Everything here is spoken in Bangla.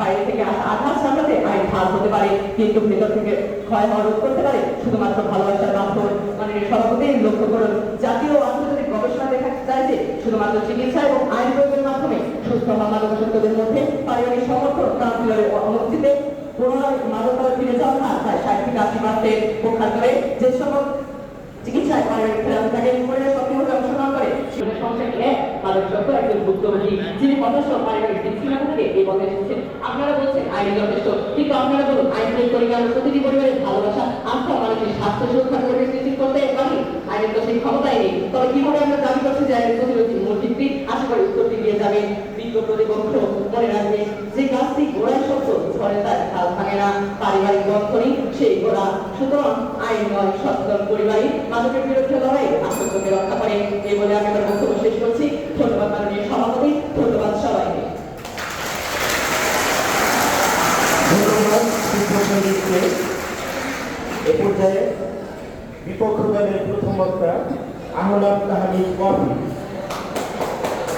বাইরে থেকে আসা আঘাত সামলাতে আইন ঢাল হতে পারে কিন্তু ভেতর থেকে ক্ষয় হওয়া রোধ করতে পারে শুধুমাত্র ভালোবাসার মাধ্যমে মানে সভাপতি লক্ষ্য করুন জাতীয় আন্তর্জাতিক গবেষণা দেখা যায় যে শুধুমাত্র চিকিৎসা এবং আইন প্রয়োগের মাধ্যমে সুস্থ হওয়া মাদকাসক্তদের মধ্যে পারিবারিক সমর্থন কাউন্সিলরের অনুমতিতে পুনরায় মাদকতায় ফিরে যাওয়ার হার প্রায় ষাট থেকে আশি করে যে সকল চিকিৎসায় পারিবারিক থেরাপি থাকে পরিবার সক্রিয়ভাবে অংশগ্রহণ করে সেখানে সংসারটি এক মাদক সত্য একজন ভুক্তভোগী যিনি সদস্য পারিবারিক বিচ্ছিন্নতা থেকে এই বলছেন আইন যথেষ্ট কিন্তু আপনারা বলুন করে প্রতিটি পরিবারের ভালোবাসা। মানুষের স্বাস্থ্য সুরক্ষার পরিবেশ নিশ্চিত করতে পারি? আইনের নেই। তবে কীভাবে আমরা দাবি করছি যে আইনের প্রতিরোধী মূল ভিত্তি আশা করি উত্তরটি দিয়ে যাবেন বিজ্ঞ প্রতিপক্ষ। মনে রাখবে যে গাছটি ঝড়ে তার না। পারিবারিক বন্ধনই সেই সুতরাং আইন নয়, সচেতন পরিবারই মাদকের বিরুদ্ধে লড়াই আত্মকে রক্ষা করে। এই বলে আমি আমার বক্তব্য শেষ করছি ধন্যবাদ মাননীয় সভাপতি ধন্যবাদ সবাইকে সঙ্গীতকে এ পর্যায়ে বিপক্ষ দলের প্রথম বক্তা আহলাদ তাহানি কফি।